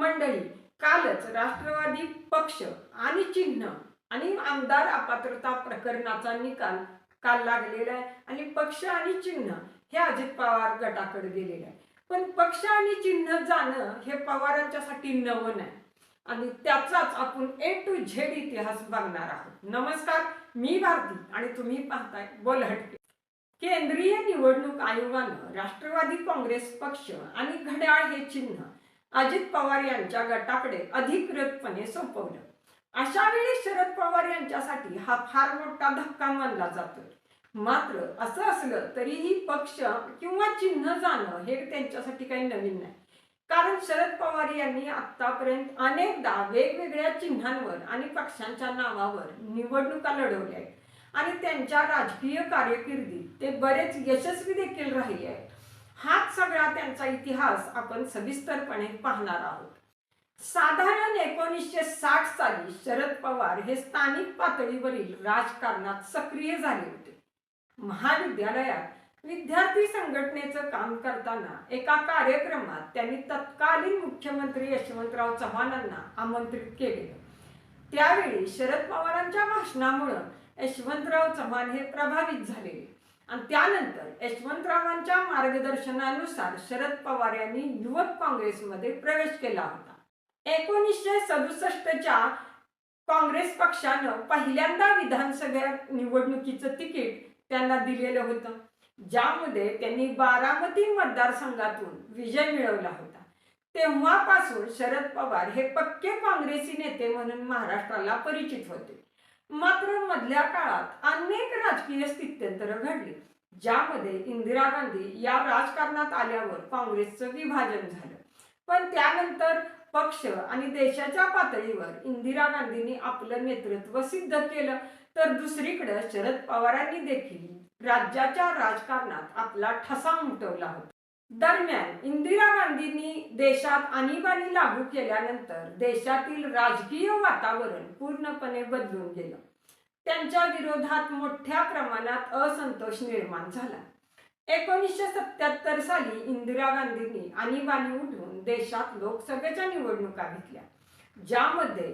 मंडळी कालच राष्ट्रवादी पक्ष आणि चिन्ह आणि आमदार अपात्रता प्रकरणाचा निकाल काल लागलेला आहे आणि पक्ष आणि चिन्ह हे अजित पवार गटाकडे गेलेले आहे. पण पक्ष आणि चिन्ह जाणं हे पवारांच्यासाठी नवं नाही. आणि त्याचाच आपण ए टू झेड इतिहास बघणार आहोत. नमस्कार मी भारती आणि तुम्ही पाहताय बोलहट केंद्रीय निवडणूक आयोगानं राष्ट्रवादी काँग्रेस पक्ष आणि घड्याळ हे चिन्ह अजित पवार यांच्या गटाकडे अधिकृतपणे सोपवलं. अशा वेळी शरद पवार यांच्यासाठी हा फार मोठा धक्का मानला जातो मात्र असं असलं तरीही पक्ष किंवा चिन्ह जाणं हे त्यांच्यासाठी काही नवीन नाही. कारण शरद पवार यांनी आतापर्यंत अनेकदा वेगवेगळ्या चिन्हांवर आणि पक्षांच्या नावावर निवडणुका लढवल्या आहेत. आणि त्यांच्या राजकीय कारकिर्दीत ते बरेच यशस्वी देखील राहिले आहेत. हाच सगळा त्यांचा इतिहास आपण सविस्तरपणे पाहणार आहोत. साधारण एकोणीसशे साठ साली शरद पवार हे स्थानिक पातळीवरील राजकारणात सक्रिय झाले होते. महाविद्यालयात विद्यार्थी संघटनेचं काम करताना एका कार्यक्रमात त्यांनी तत्कालीन मुख्यमंत्री यशवंतराव चव्हाणांना आमंत्रित केले. त्यावेळी शरद पवारांच्या भाषणामुळं यशवंतराव चव्हाण हे प्रभावित झाले. आणि त्यानंतर यशवंतरावांच्या मार्गदर्शनानुसार शरद पवार यांनी युवक काँग्रेसमध्ये प्रवेश केला होता. एकोणीसशे सदुसष्टच्या काँग्रेस पक्षानं पहिल्यांदा विधानसभा निवडणुकीचं तिकीट त्यांना दिलेलं होतं. ज्यामध्ये त्यांनी बारामती मतदारसंघातून विजय मिळवला होता. तेव्हापासून शरद पवार हे पक्के काँग्रेसी नेते म्हणून महाराष्ट्राला परिचित होते. मात्र मधल्या काळात अनेक राजकीय स्थित्यंतर घडली ज्यामध्ये इंदिरा गांधी या राजकारणात आल्यावर काँग्रेसचं विभाजन झालं. पण त्यानंतर पक्ष आणि देशाच्या पातळीवर इंदिरा गांधींनी आपलं नेतृत्व सिद्ध केलं तर दुसरीकडे शरद पवारांनी देखील राज्याच्या राजकारणात आपला ठसा उमटवला होता. दरम्यान इंदिरा गांधींनी देशात आणीबाणी लागू केल्यानंतर देशातील राजकीय वातावरण पूर्णपणे बदलून गेलं. त्यांच्या विरोधात मोठ्या प्रमाणात असंतोष निर्माण झाला. एकोणीसशे सत्याहत्तर साली इंदिरा गांधींनी आणीबाणी उठवून देशात लोकसभेच्या निवडणुका घेतल्या ज्यामध्ये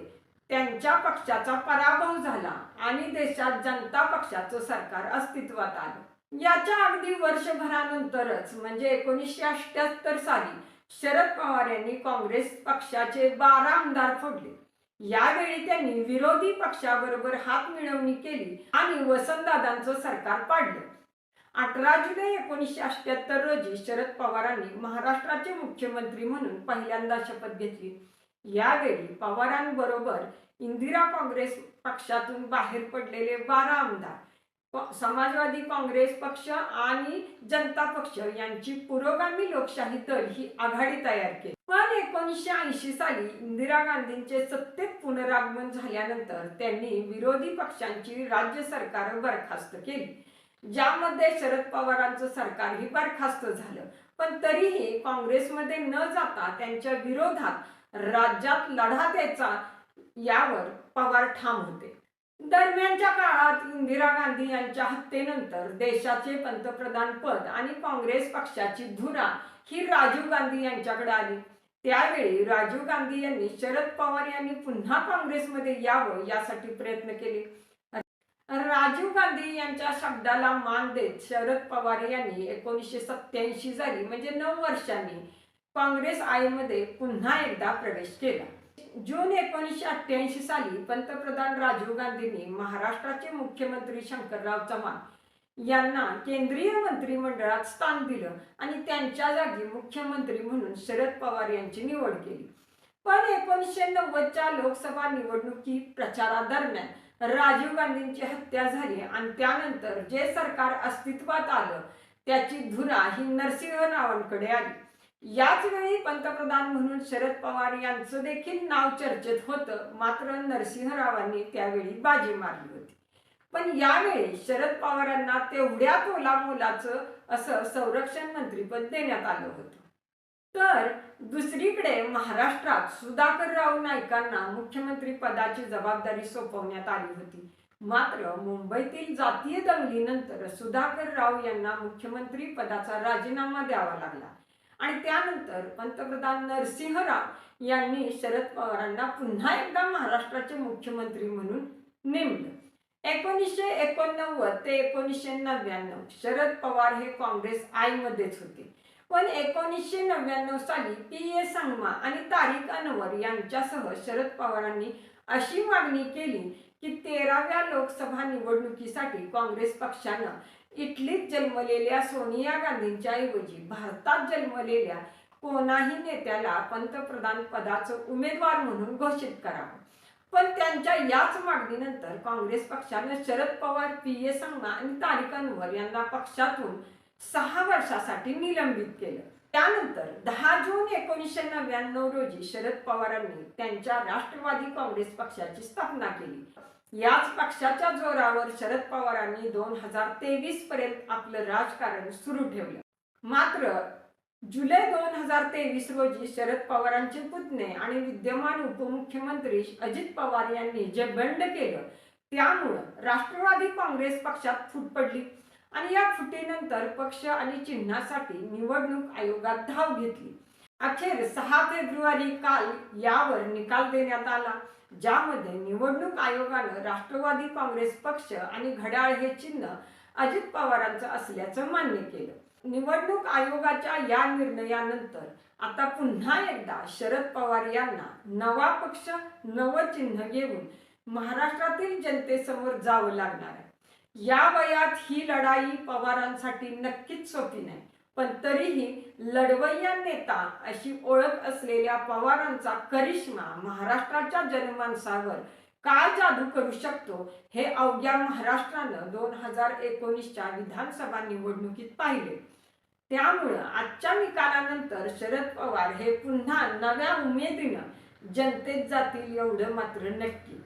त्यांच्या पक्षाचा पराभव झाला आणि देशात जनता पक्षाचं सरकार अस्तित्वात आलं. याच्या अगदी वर्षभरानंतरच म्हणजे एकोणीसशे अठ्याहत्तर साली शरद पवार यांनी काँग्रेस पक्षाचे बारा आमदार फोडले. यावेळी त्यांनी विरोधी पक्षाबरोबर हात मिळवणी केली आणि वसंतदादांचं सरकार पाडलं. अठरा जुलै एकोणीसशे अठ्याहत्तर रोजी शरद पवारांनी महाराष्ट्राचे मुख्यमंत्री म्हणून पहिल्यांदा शपथ घेतली. यावेळी पवारांबरोबर इंदिरा काँग्रेस पक्षातून बाहेर पडलेले बारा आमदार समाजवादी काँग्रेस पक्ष आणि जनता पक्ष यांची पुरोगामी लोकशाही दल ही आघाडी तयार केली. पण एकोणीसशे ऐंशी साली इंदिरा गांधींचे सत्तेत पुनरागमन झाल्यानंतर त्यांनी विरोधी पक्षांची राज्य सरकार बरखास्त केली ज्यामध्ये शरद पवारांचं सरकारही बरखास्त झालं. पण तरीही काँग्रेसमध्ये न जाता त्यांच्या विरोधात राज्यात लढा द्यायचा यावर पवार ठाम होते. दरम्यानच्या काळात इंदिरा गांधी यांच्या हत्येनंतर देशाचे पंतप्रधान पद आणि काँग्रेस पक्षाची धुरा ही राजीव गांधी यांच्याकडे आली. त्यावेळी राजीव गांधी यांनी शरद पवार यांनी पुन्हा काँग्रेसमध्ये यावं यासाठी प्रयत्न केले. राजीव गांधी यांच्या शब्दाला मान देत शरद पवार यांनी एकोणीसशे सत्याऐंशी साली म्हणजे नऊ वर्षांनी काँग्रेस आयमध्ये पुन्हा एकदा प्रवेश केला. जून एकोणीसशे अठ्ठ्याऐंशी साली पंतप्रधान राजीव गांधींनी महाराष्ट्राचे मुख्यमंत्री शंकरराव चव्हाण यांना केंद्रीय मंत्रिमंडळात स्थान दिलं आणि त्यांच्या जागी मुख्यमंत्री म्हणून शरद पवार यांची निवड केली. पण एकोणीसशे नव्वदच्या लोकसभा निवडणुकी प्रचारादरम्यान राजीव गांधींची हत्या झाली आणि त्यानंतर जे सरकार अस्तित्वात आलं त्याची धुरा ही नरसिंह रावांकडे आली. याच वेळी पंतप्रधान म्हणून शरद पवार यांचं देखील नाव चर्चेत होतं. मात्र नरसिंहरावांनी त्यावेळी बाजी मारली होती. पण यावेळी शरद पवारांना तेवढ्या तोला मोलाचं असं संरक्षण मंत्रीपद देण्यात आलं होतं. तर दुसरीकडे महाराष्ट्रात सुधाकरराव नाईकांना मुख्यमंत्री पदाची जबाबदारी सोपवण्यात आली होती. मात्र मुंबईतील जातीय दंगलीनंतर सुधाकर राव यांना मुख्यमंत्री पदाचा राजीनामा द्यावा लागला. आणि त्यानंतर पंतप्रधान नरसिंह राव यांनी शरद पवारांना पुन्हा एकदा महाराष्ट्राचे मुख्यमंत्री म्हणून नेमलं. एकोणीसशे एकोणनव्वद ते एकोणीसशे नव्याण्णव शरद पवार हे काँग्रेस आईमध्येच होते. पण एकोणीसशे नव्याण्णव साली पी ए संगमा आणि तारिक अनवर यांच्यासह शरद पवारांनी अशी मागणी केली की तेराव्या लोकसभा निवडणुकीसाठी काँग्रेस पक्षानं इटलीत जन्मलेल्या सोनिया गांधींच्या ऐवजी भारतात जन्मलेल्या कोणाही नेत्याला पंतप्रधान पदाचं उमेदवार म्हणून घोषित करावं. पण त्यांच्या याच मागणीनंतर काँग्रेस पक्षानं शरद पवार पी ए संगमा आणि तारिक अनवर यांना पक्षातून सहा वर्षासाठी निलंबित केलं. त्यानंतर दहा जून एकोणीसशे नव्याण्णव रोजी शरद पवारांनी त्यांच्या राष्ट्रवादी काँग्रेस पक्षाची स्थापना केली. याच पक्षाच्या जोरावर शरद पवारांनी दोन हजार तेवीस पर्यंत आपलं राजकारण सुरू ठेवलं. मात्र जुलै दोन हजार तेवीस रोजी शरद पवारांचे पुतणे आणि विद्यमान उपमुख्यमंत्री अजित पवार यांनी जे बंड केलं त्यामुळं राष्ट्रवादी काँग्रेस पक्षात फूट पडली. आणि या फुटीनंतर पक्ष आणि चिन्हासाठी निवडणूक आयोगात धाव घेतली. अखेर सहा फेब्रुवारी काल यावर निकाल देण्यात आला ज्यामध्ये निवडणूक आयोगानं राष्ट्रवादी काँग्रेस पक्ष आणि घड्याळ हे चिन्ह अजित पवारांचं असल्याचं मान्य केलं. निवडणूक आयोगाच्या या निर्णयानंतर आता पुन्हा एकदा शरद पवार यांना नवा पक्ष नवं चिन्ह घेऊन महाराष्ट्रातील जनतेसमोर जावं लागणार आहे. या वयात ही लढाई पवारांसाठी नक्कीच सोपी नाही. पण तरीही लढवय्या नेता अशी ओळख असलेल्या पवारांचा करिश्मा महाराष्ट्राच्या जनमानसावर काय जादू करू शकतो हे अवघ्या महाराष्ट्रानं दोन हजार एकोणीसच्या विधानसभा निवडणुकीत पाहिले. त्यामुळं आजच्या निकालानंतर शरद पवार हे पुन्हा नव्या उमेदीनं जनतेत जातील एवढं मात्र नक्की.